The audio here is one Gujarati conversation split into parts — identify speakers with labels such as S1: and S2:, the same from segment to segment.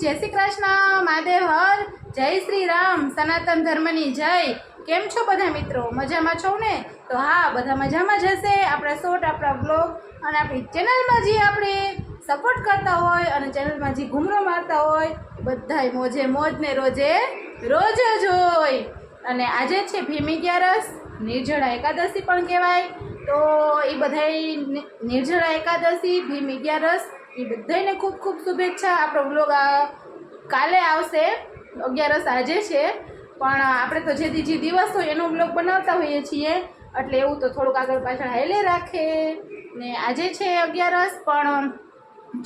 S1: જય શ્રી કૃષ્ણ, મહાદેવ હર, જય શ્રી રામ, સનાતન ધર્મની જય. કેમ છો બધા મિત્રો? મજામાં છો ને? તો હા, બધા મજામાં જ હશે. આપણા શોર્ટ, આપણા બ્લોગ અને આપણી ચેનલમાં જે આપણે સપોર્ટ કરતા હોય અને ચેનલમાં જે ઘૂમરો મારતા હોય બધાય મોજે મોજ ને રોજે રોજ જ હોય. અને આજે છે ભીમી ગ્યારસ, નિર્જળા એકાદશી પણ કહેવાય. તો એ બધાય નિર્જળા એકાદશી, ભીમ અગિયારસ એ બધાને ખૂબ ખૂબ શુભેચ્છા. આપણો બ્લોગ કાલે આવશે, અગિયારસ આજે છે. પણ આપણે તો જે જે દિવસ હોય એનો બ્લોગ બનાવતા હોઈએ છીએ. એટલે એવું તો થોડુંક આગળ પાછળ હાલે રાખે. ને આજે છે અગિયારસ, પણ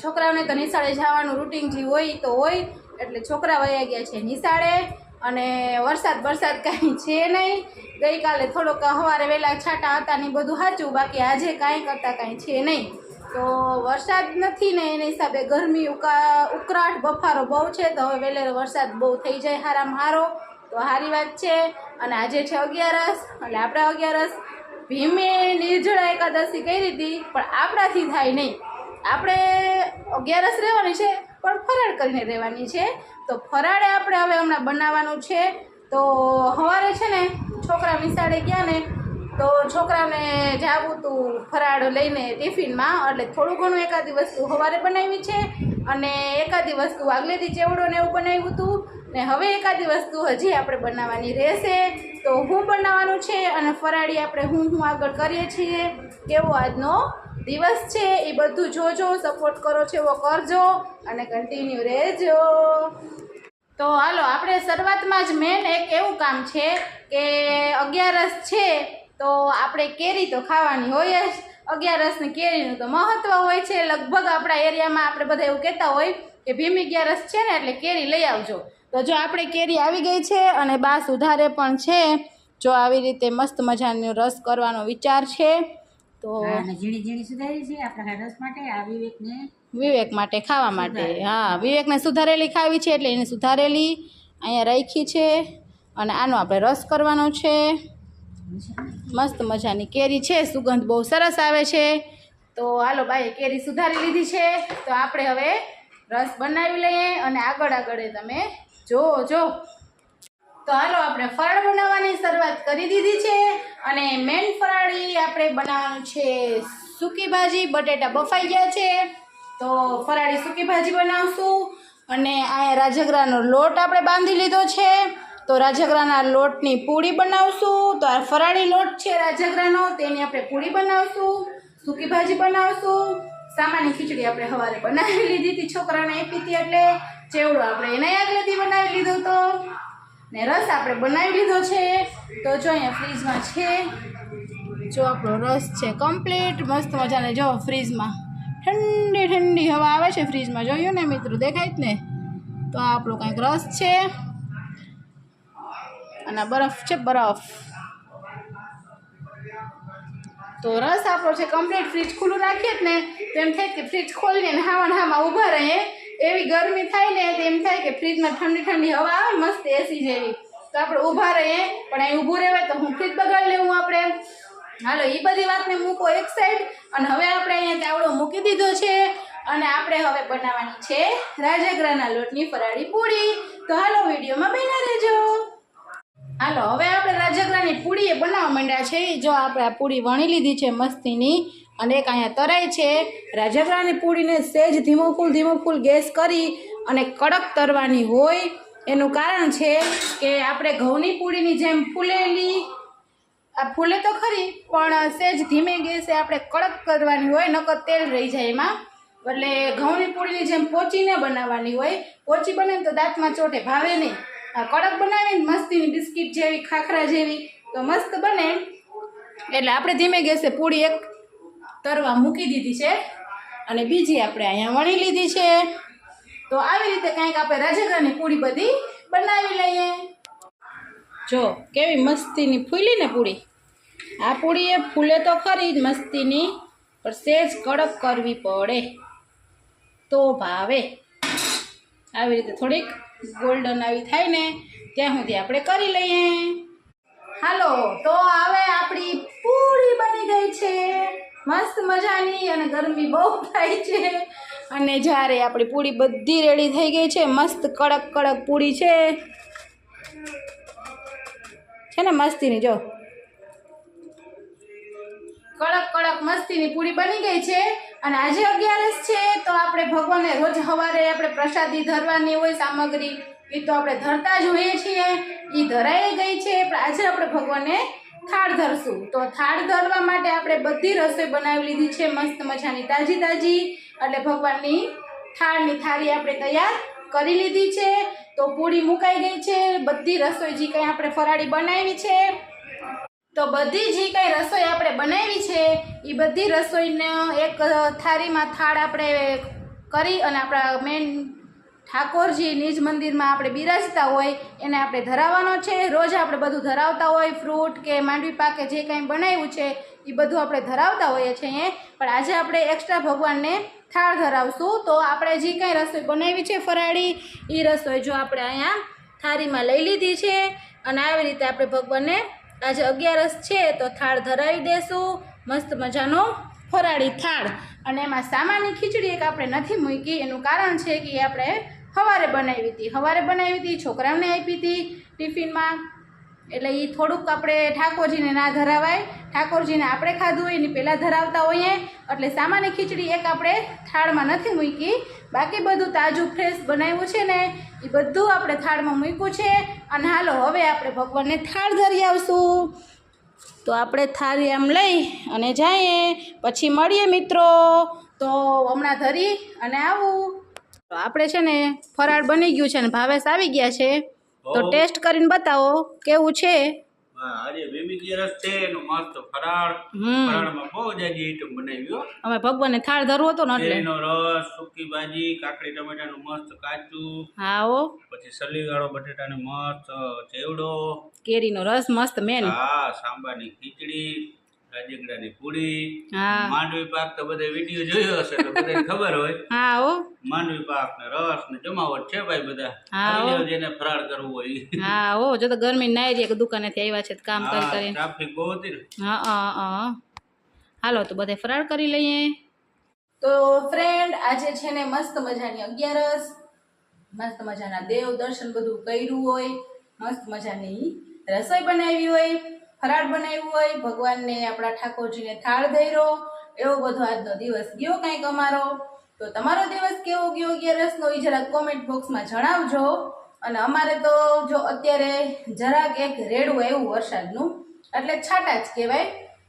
S1: છોકરાઓને તો નિશાળે જવાનું રૂટિન જે હોય તો હોય. એટલે છોકરા વયા ગયા છે નિશાળે. અને વરસાદ વરસાદ કાંઈ છે નહીં. ગઈકાલે થોડોક સવારે વહેલા છાંટા હતા ને બધું સાચું બાકી આજે કાંઈ કરતાં કાંઈ છે નહીં. તો વરસાદ નથી ને એના હિસાબે ગરમી ઉકા ઉકળાટ બફારો બહુ છે, તો હવે વહેલે વરસાદ બહુ થઈ જાય હારામાં હારો તો સારી વાત છે. અને આજે છે અગિયારસ, એટલે આપણે અગિયારસ. ભીમે, નિર્જળા એકાદશી કરી હતી, પણ આપણાથી થાય નહીં. આપણે અગિયારસ રહેવાની છે, પણ ફરાળ કરીને રહેવાની છે. તો ફરાળે આપણે હવે હમણાં બનાવવાનું છે. તો સવારે છે ને, છોકરા નિશાળે ગયા ને તો છોકરાને જાવું તું ફરાળ લઈને ટિફિનમાં, એટલે થોડું ઘણું એકાદી વસ્તુ સવારે બનાવી છે અને એકાદી વસ્તુ આગલેથી ચેવડો ને એવું બનાવ્યું હતું ને હવે એકાદી વસ્તુ હજી આપણે બનાવવાની રહેશે. તો હું બનાવવાનું છે અને ફરાળી આપણે હું હું આગળ કરીએ છીએ. કેવો આજનો દિવસ છે એ બધું જોજો, સપોર્ટ કરો છો એવો કરજો અને કન્ટિન્યુ રહેજો. તો હાલો, આપણે શરૂઆતમાં જ મેન એક એવું કામ છે કે અગિયારસ છે તો આપણે કેરી તો ખાવાની હોય જ. અગિયારસની કેરીનું તો મહત્ત્વ હોય છે. લગભગ આપણા એરિયામાં આપણે બધા એવું કહેતા હોય કે ભીમ અગિયારસ છે ને એટલે કેરી લઈ આવજો. તો જો આપણે કેરી આવી ગઈ છે અને બા સુધારે પણ છે. જો આવી રીતે મસ્ત મજાનો રસ કરવાનો વિચાર છે. તો
S2: ઝીણી ઝીણી સુધારી છે. આપણા રસ માટે આ વિવેકને
S1: વિવેક માટે ખાવા માટે. હા વિવેકને સુધારેલી ખાવી છે એટલે એને સુધારેલી અહીંયા રાખી છે. અને આનો આપણે રસ કરવાનો છે. મસ્ત મજાની કેરી છે, સુગંધ બહુ સરસ આવે છે. તો હાલો બાઈએ કેરી સુધારી લીધી છે. તો આપણે હવે રસ બનાવી લઈએ અને આગળ આગળ તમે જો જો. તો હાલો આપણે ફરાળ બનાવવાની શરૂઆત કરી દીધી છે અને મેન ફરાળી આપણે બનાવવાનું છે સૂકી ભાજી, બટેટા બફાઈ ગયા છે. તો ફરાળી સૂકી ભાજી બનાવશું અને આ રાજગરાનો લોટ આપણે બાંધી લીધો છે. તો રાજગરાના લોટની પૂડી બનાવશું. તો આ ફરાળી લોટ છે રાજગરાનો, તેની આપણે પૂડી બનાવશું, સૂકી ભાજી બનાવશું. સામાન્ય ખીચડી આપણે સવારે બનાવી લીધી હતી, છોકરાને આપી હતી એટલે ચેવડો આપણે એને આગલેથી બનાવી લીધો હતો ને રસ આપણે બનાવી લીધો છે. તો જો અહીંયા ફ્રીજમાં છે. જો આપણો રસ છે કમ્પ્લીટ. મસ્ત મજાને જો ફ્રીજમાં. ઠંડી ઠંડી હવા આવે છે ફ્રીજમાં. જોયું ને મિત્રો? દેખાય જ ને? તો આપણો કાંઈક રસ છે. અને બરફ છે, બરફ. તો રસ આપણો છે કમ્પ્લીટ ફ્રીજ ખુલ્લું રાખીએ જ ને, તો એમ થાય કે ફ્રીજ ખોલીને નહામાં ઊભા રહીએ. એવી ગરમી થાય ને, તો એમ થાય કે ફ્રીજમાં ઠંડી ઠંડી હવા આવે, મસ્ત એસી જેવી. તો આપણે ઊભા રહીએ, પણ અહીં ઊભું રહેવાય તો હું ફ્રીજ બગાડી લેવું આપણે. હાલો એ બધી વાતને મૂકો એક સાઈડ અને હવે આપણે અહીંયા ચાવડો મૂકી દીધો છે. અને આપણે હવે બનાવવાની છે, રાજગરાના લોટની ફરાળી પૂરી. તો હાલો, વિડીયોમાં બન્યા રહેજો. હાલો, હવે આપણે રાજગરાની પૂરી બનાવવા માંડ્યા છે. જો આપણે આ પૂરી વણી લીધી છે મસ્તીની, અને એક અહીંયા તરાઈ છે. રાજગરાની પૂરીને સહેજ ધીમો ફૂલ ધીમો ફૂલ ગેસ કરી અને કડક તરવાની હોય. એનું કારણ છે કે આપણે ઘઉંની પૂરીની જેમ ફૂલેલી, આ ફૂલે તો ખરી, પણ સહેજ ધીમે ગેસે આપણે કડક કરવાની હોય, નકર તેલ રહી જાય એમાં. એટલે ઘઉંની પૂરીની જેમ પોચીને બનાવવાની હોય. પોચી બને તો દાંતમાં ચોટે ભાવે નહીં. કડક બનાવીને મસ્તીની બિસ્કિટ જેવી, ખાખરા જેવી, તો મસ્ત બને. એટલે આપણે ધીમે ગેસે પૂરી એક તરવા મૂકી દીધી છે અને બીજી આપણે અહીંયા વણી લીધી છે. તો આવી રીતે કાંઈક આપણે રાજગરાની પૂરી બધી બનાવી લઈએ. જો, કેવી મસ્તીની ફૂલી ને પૂરી. આ પૂરી એ ફૂલે તો ખરી જ મસ્તીની, પણ સેજ કડક કરવી પડે. તો ભાવે. આવી રીતે થોડીક ગોલ્ડન આવી થાય ને, ત્યાં સુધી આપણે કરી લઈએ. હાલો, તો હવે આપણી પૂરી બની ગઈ છે. મસ્ત મજાની અને ગરમી બહુ થાય છે. અને જ્યારે આપણી પૂરી બધી રેડી થઈ ગઈ છે, મસ્ત કડક કડક પૂરી છે. છે ને મસ્તીની, જો. કડક કડક મસ્તીની પૂરી બની ગઈ છે. અને આજે અગિયારસ છે, તો આપણે ભગવાનને રોજ સવારે આપણે પ્રસાદી ધરવાની હોય, સામગ્રી, એ તો આપણે ધરતા જ હોઈએ છીએ. એ ધરાઈ ગઈ છે આજે આપણે ભગવાનને થાળ ધરશું. તો થાળ ધરવા માટે આપણે બધી રસોઈ બનાવી લીધી છે, મસ્ત મજાની તાજી તાજી. એટલે ભગવાનની થાળની થાળી આપણે તૈયાર કરી લીધી છે. તો પૂરી મુકાઈ ગઈ છે, બધી રસોઈ જે કંઈ આપણે ફરાળી બનાવી છે તો બધી જે કંઈ રસોઈ આપણે બનાવી છે, એ બધી રસોઈને એક થાળીમાં થાળ આપણે કરી અને આપણા મેન ઠાકોરજી નિજ મંદિરમાં આપણે બિરાજતા હોય, એને આપણે ધરાવવાનો છે. રોજ આપણે બધું ધરાવતા હોય ફ્રૂટ કે માંડવી પાક જે કંઈ બનાવ્યું છે, એ બધું આપણે ધરાવતા હોઈએ છીએ પણ આજે આપણે એક્સ્ટ્રા ભગવાનને થાળ ધરાવશું. તો આપણે જે કંઈ રસોઈ બનાવી છે ફરાળી, એ રસોઈ જો આપણે અહીંયા થાળીમાં લઈ લીધી છે અને આવી રીતે આપણે ભગવાનને આજે અગિયારસ છે તો થાળ ધરાવી દેશું. મસ્ત મજાનો ફરાળી થાળ. અને એમાં સામાન્ય ખીચડી એક આપણે નથી મૂકી. એનું કારણ છે કે એ આપણે સવારે બનાવી હતી. સવારે બનાવી હતી, છોકરાઓને આપી હતી ટિફિનમાં. એટલે એ થોડુંક આપણે ઠાકોરજીને ના ધરાવાય. ઠાકોરજીને આપણે ખાધું હોય એની પહેલાં ધરાવતા હોઈએ. એટલે સામાન્ય ખીચડી એક આપણે થાળમાં નથી મૂકી. બાકી બધું તાજું ફ્રેશ બનાવ્યું છે ને એ બધું આપણે થાળમાં મૂક્યું છે. અને હાલો, હવે આપણે ભગવાનને થાળ ધરી આવશું. તો આપણે થાળી આમ લઈ અને જઈએ. પછી મળીએ મિત્રો. તો હમણાં ધરી અને આવું. તો આપણે છે ને, ફરાળ બની ગયું છે અને ભાવેશ આવી ગયા છે. તો. ટેસ્ટ કરીને બતાવો કેવું છે? અમે થાળ ધરવો હતો ને એટલે.
S3: રસ સુકી ભાજી કાકડી ટમેટાનું મસ્ત કાચું.
S1: હા ઓ
S3: પછી સલીવાળો બટેટાનો મસ્ત ચેવડો.
S1: કેરીનો રસ મસ્ત મેન
S3: હા સાંબાની ખીચડી. રાજગડાની પૂરી
S1: હા.
S3: માંડવી પાક તો બધા વીડિયો જોયો હશે તો બધાને ખબર હોય.
S1: હા ઓ
S3: માંડવી પાક ને રસ ને જમાવટ છે ભાઈ બધા.
S1: હા,
S3: જેને ફરાળ કરવું હોય
S1: હા ઓ જો તો ગરમી નાઈ રહી કે દુકાનેથી આવ્યા છે કામ કરી
S3: હા ટ્રાફિક બહુ હતી ને.
S1: હા હા હા. હાલો તો બધે ફરાળ કરી લઈએ. તો ફ્રેન્ડ આજે છે ને મસ્ત મજાની અગિયારસ. મસ્ત મજાના દેવ દર્શન બધું કર્યું હોય. મસ્ત મજાની રસોઈ બનાવી હોય. ફરાળ બનાવ્યું હોય, ભગવાનને આપણા ઠાકોરજીને થાળ ધર્યો, એવો બધો આજનો દિવસ ગયો કંઈક અમારો? તો તમારો દિવસ કેવો ગયો અગિયારસનો એ જરાક કોમેન્ટ બોક્સમાં જણાવજો. અને અમારે તો જો અત્યારે જરાક એક રેડું આવ્યું વરસાદનું, એટલે છાટા જ કહેવાય.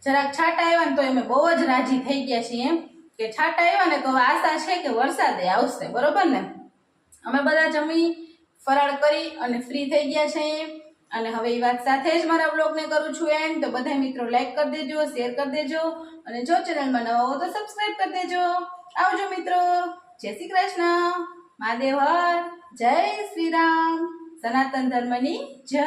S1: જરાક છાટા આવ્યા ને તો અમે બહુ જ રાજી થઈ ગયા છીએ એમ. કે છાટા આવ્યા ને તો આશા છે કે વરસાદે આવશે, બરોબર ને? અમે બધા જમી, ફરાળ કરી અને ફ્રી થઈ ગયા છે અને હવે એ વાત સાથે જ મારા બ્લોગને કરું છું એન્ડ તો બધા મિત્રો લાઈક કરી દેજો શેર કરી દેજો. અને જો ચેનલમાં નવા હો તો સબસ્ક્રાઈબ કરી દેજો. આવજો મિત્રો. જય શ્રી કૃષ્ણ. મહાદેવ હર. જય શ્રી રામ. સનાતન ધર્મની જય.